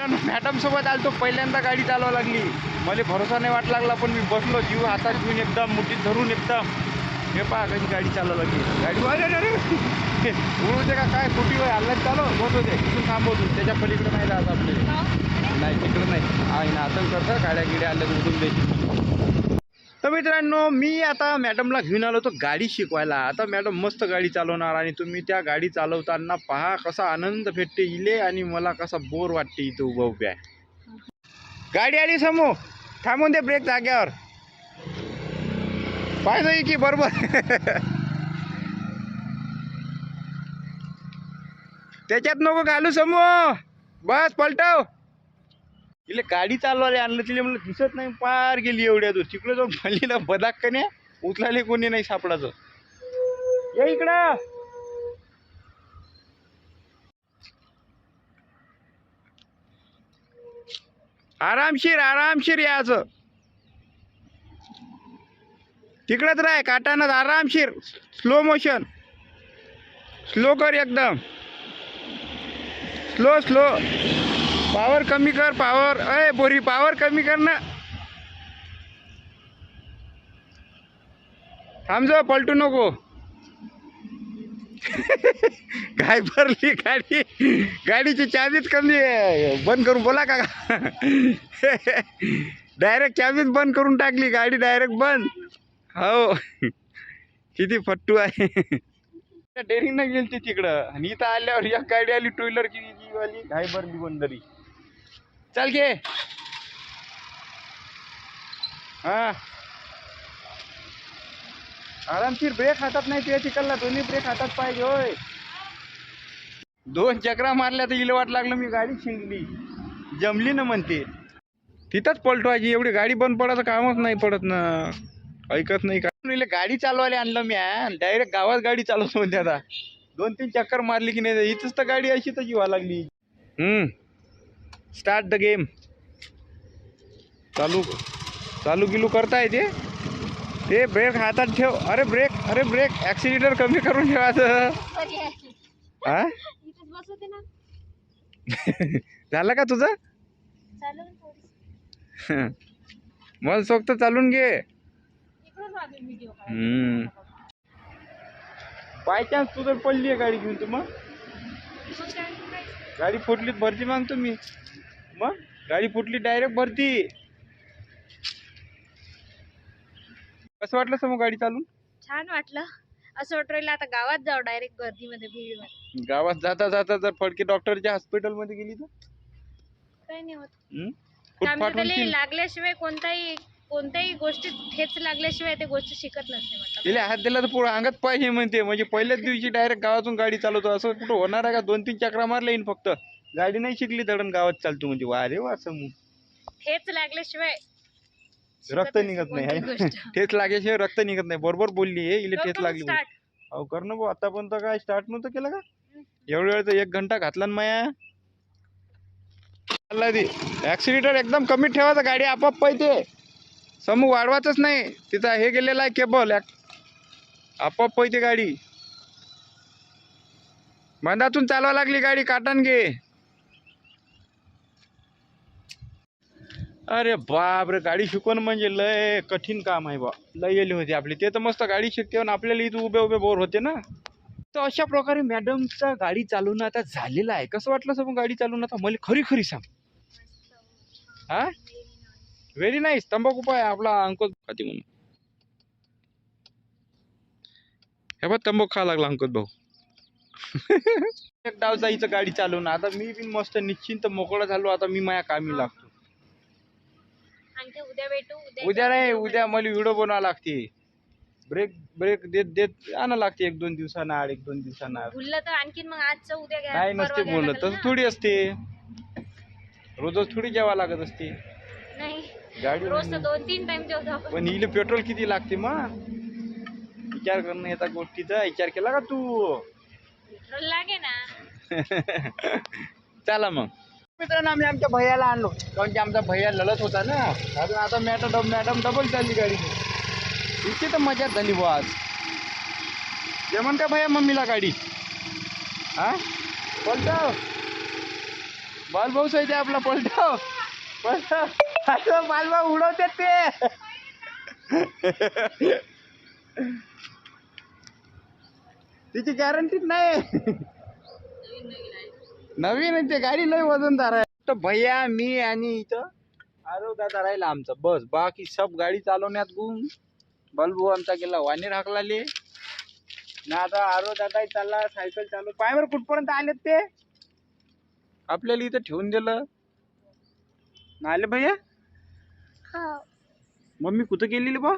Madam सोबत आलतो. पहिल्यांदा गाडी चालवा लागली. मला भरोसा नाही वाट लागला पण मी बसलो जीव हातात घेऊन एकदम मुठीत धरून एकदम. हे पहा कशी गाडी चालवा लागली. गाडी उडू दे का काय कुठे होय हल्ल्यात चालव बस होते तिथून थांबवतो त्याच्या पलीकडे नाही जात आपल्याला नाही तिकडं नाही. आहे ना आता करतं गाड्या गिड्या आल्या उडून द्यायची तर मित्रांनो मी आता मॅडमला घेऊन आलो होतो गाडी शिकवायला. आता मॅडम मस्त गाडी चालवणार आणि तुम्ही त्या गाडी चालवताना पहा कसा आनंद भेटते इले आणि मला कसा बोर वाटते इथं उभं उभ्या गाडी आली समोर थांबून दे ब्रेक जाग्यावर. पाहिजे की बरोबर. त्याच्यात नको घालू समोर बस पलटव. तिला गाडी चालवायला आणलं तिला म्हणलं दिसत नाही पार गेली एवढ्या तो तिकडे जाऊन भलीला बदाक कन्या उचलायला कोणी नाही सापडायचं या इकडं. आरामशीर आरामशीर यायचं तिकडंच राह काटानच आरामशीर. स्लो मोशन स्लो कर एकदम. स्लो स्लो पावर कमी कर पावर. अय बोरी पावर कमी कर ना. थांब पलटू नको. काय भरली गाडी. गाडीची चावीच कमी बंद करून बोला का? डायरेक्ट चावीच बंद करून टाकली गाडी डायरेक्ट बंद. हो. किती फट्टू आहे. डेअरिंग गेली ती तिकडं. आणि इथं आल्यावर एक गाडी आली टू व्हीलरची जी वाली. काय भरली बंदरी चल घे हा. आरामशीर ब्रेक हातात नाही ते चिकलला दोन्ही ब्रेक हातात पाहिजे होय. दोन चक्रा मारल्या तर इलवाट लागलं मी गाडी शिंगली. जमली ना म्हणते. तिथंच पलटवायची एवढी गाडी बंद पडायचं कामच नाही पडत ना. ऐकत नाही का? इले गाडी चालवायला आणलं मी डायरेक्ट गावात गाडी चालवतो म्हणते आता. दोन तीन चक्कर मारली की नाही इथंच तर गाडी अशी तर जीवा लागली. हम्म. स्टार्ट द गेम चालू चालू गिलू करता येते ते ब्रेक हातात ठेव. अरे ब्रेक अरे ब्रेक ॲक्सिलेटर कमी करून ठेवायचं हा? झालं का तुझं? मला सोक्त चालून घे. बाय चान्स तू जर पडली आहे गाडी घेऊन तू मग? गाडी फुटली भरती मागतो मी मग? गाडी फुटली डायरेक्ट भरती. कसं वाटलं समोर गाडी चालून? छान वाटलं. असं वाटू राहिलं आता गावात जाऊ डायरेक्ट गर्दीमध्ये भीड गावात जाता जाता जर फडके डॉक्टरच्या हॉस्पिटलमध्ये गेली तर? काही नाही होत. फुटफाट. लागल्याशिवाय कोणताही कोणत्याही गोष्टीत ठेच लागल्याशिवाय ते गोष्ट शिकत नसते म्हटलं. तिला हात दिला तर पुढे अंगात पाहिजे म्हणते. म्हणजे पहिल्याच दिवशी डायरेक्ट गावातून गाडी चालवतो. असं कुठं होणार आहे का? दोन तीन चक्रा मारले येईन फक्त. गाडी नाही शिकली दडण गावात चालतो म्हणजे वा रे वा समू ठेच लागल्याशिवाय रक्त निघत नाही. कोणती आहे गोष्ट. ठेच लागल्याशिवाय रक्त निघत नाही. बरोबर बोलली आहे इले ठेच लागली? अहो कर ना भाऊ. आतापर्यंत काय स्टार्ट नव्हतं केलं का? एवढ्या वेळ तर एक घंटा घातला ना माया. ऍक्सिलेटर एकदम कमी ठेवायचं. गाडी आपोआप पाहिजे समूह वाढवायचंच नाही. तिथं हे गेलेलं आहे केबल आपोआप पाहिजे गाडी. बंदातून चालवा लागली गाडी काटन घे. अरे बाप रे गाडी शिकवण म्हणजे लय कठीण काम आहे बा लय गेली होती आपली. ते तर मस्त गाडी शिकते आणि आपल्याला इथं उभे उभे बोर होते ना. तर अशा प्रकारे मॅडमचा गाडी चालवणं आता झालेला आहे. कसं वाटलं सर गाडी चालवणं? आता मला खरी खरी सांग. हा? व्हेरी नाईस तंबाखू पाय आपला अंकुश खाती म्हणून. हे बघ तंबाखू खा लागला अंकुश भाऊ. एक डाव जायचं गाडी चालवणं आता मी बी मस्त निश्चिंत मोकळा झालो. आता मी माझ्या कामी लागतो. उद्या भेटू उद्या नाही उद्या मला व्हिडिओ बनवावं लागते. ब्रेक ब्रेक देत देत आणा लागते एक दोन दिवसांना आड एक दोन दिवसांना. आड. भुललं तर आणखीन मग आजचं उद्या घ्या नाही नसते लागेल तसं ना. थोडी असते. रोजच थोडी जेवा लागत असते. नाही. गाडी रोज दोन तीन टाइम जेवतो आपण. पण हिला पेट्रोल किती लागते मग? विचार करणं येता गोष्टीचा विचार केला का तू? पेट्रोल लागे ना. चला मग. मित्रांनो आम्ही आमच्या भैयाला आणलो. कारण की आमचा भैया लढत होता ना. अजून आता मॅडम मॅडम डबल चालली गाडी इतकी तर मजा झाली बुवा आज. जेवण का भैया मम्मीला गाडी. हा? बोलतो बालभाऊ सहित आपला पलटाव. पलटाव. असं मालवा उडवते ते. तिची गॅरंटीच नाही. नवीन आहे ते गाडी लय वजनदार आहे तर भैया मी आणि इथं आरो दादा राहिला आमचा. बस बाकी सब गाडी चालवण्यात गुण बल्बू आमचा गेला वाणी हाकलाले. ना आता आरो दादा चालला सायकल चालू पायवर कुठपर्यंत आलेत ते? आपल्याला इथं ठेवून दिलं. ना आले भैया? मम्मी कुठं गेलेली बा?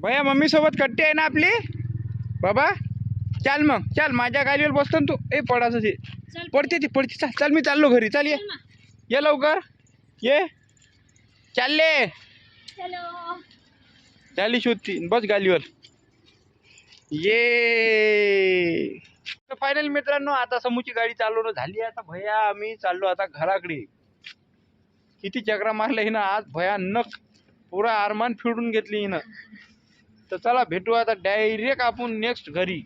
भैया मम्मी सोबत कट्टी आहे ना आपली? बाबा चाल मग चाल माझ्या गाडीवर बसतो ना तू. ए पडाचं ते. पडते ती पडते. चाल चाल मी चाललो घरी. चाल ये. लवकर. ये. चालले चलो चाली शोधती. बस गाडीवर. ये. तर फायनल मित्रांनो आता समूची गाडी चालवणं झाली आता भया आम्ही चाललो आता घराकडे. किती चक्रा मारल्या हिनं आज? भयानक. पुरा आरमान फिरून घेतली हिनं. तर चला भेटू आता डायरेक्ट आपण नेक्स्ट घरी.